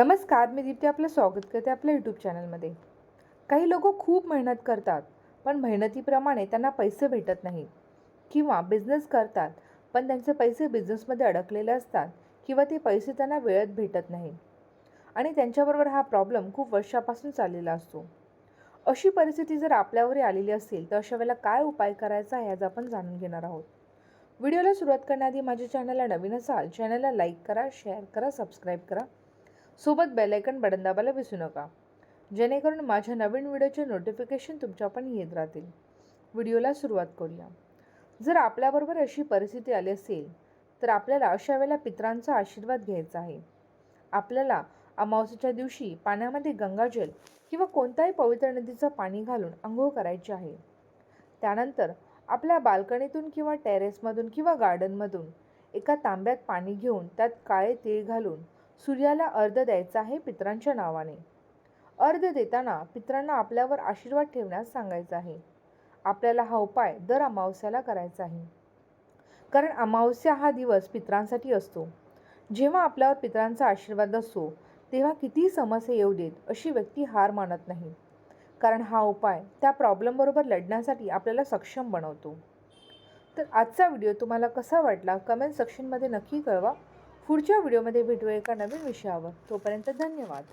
नमस्कार मी दीप्ती आपलं स्वागत करते आपल्या यूट्यूब चॅनलमध्ये काही लोक खूप मेहनत करतात पण मेहनतीप्रमाणे त्यांना पैसे भेटत नाही. किंवा बिझनेस करतात पण त्यांचे पैसे बिझनेसमध्ये अडकलेले असतात किंवा ते पैसे त्यांना वेळेत भेटत नाही. आणि त्यांच्याबरोबर हा प्रॉब्लेम खूप वर्षापासून चाललेला असतो. अशी परिस्थिती जर आपल्यावरही आलेली असेल तर अशा वेळेला काय उपाय करायचा ह्याचं आपण जाणून घेणार आहोत. व्हिडिओला सुरुवात करण्याआधी माझ्या चॅनलला नवीन असाल चॅनलला लाईक करा शेअर करा सबस्क्राईब करा. सोबत बेलायकन बटन दाबायला विसरू नका. जेणेकरून माझ्या नवीन व्हिडिओचे नोटिफिकेशन तुमच्या पण येत राहतील. व्हिडिओला सुरुवात करूया. जर आपल्याबरोबर अशी परिस्थिती आली असेल तर आपल्याला अशा वेळेला पित्रांचा आशीर्वाद घ्यायचा आहे. आपल्याला अमावस्येच्या दिवशी पाण्यामध्ये गंगाजल किंवा कोणत्याही पवित्र नदीचं पाणी घालून आंघोळ करायची आहे. त्यानंतर आपल्या बाल्कनीतून किंवा टेरेसमधून किंवा गार्डनमधून एका तांब्यात पाणी घेऊन त्यात काळे तीळ घालून सूर्याला अर्ध द्यायचा आहे पित्रांच्या नावाने. अर्ध देताना पित्रांना आपल्यावर आशीर्वाद ठेवण्यास सांगायचा आहे. आपल्याला हा उपाय दर अमावस्याला करायचा आहे. कारण अमावस्या हा दिवस पित्रांसाठी असतो. जेव्हा आपल्यावर पित्रांचा आशीर्वाद असतो तेव्हा कितीही समस्या येऊ देत अशी व्यक्ती हार मानत नाही. कारण हा उपाय त्या प्रॉब्लेमबरोबर लढण्यासाठी आपल्याला सक्षम बनवतो. तर आजचा व्हिडिओ तुम्हाला कसा वाटला कमेंट सेक्शनमध्ये नक्की कळवा. पुढच्या व्हिडिओमध्ये भेटूया एका नवीन विषयावर. तोपर्यंत धन्यवाद.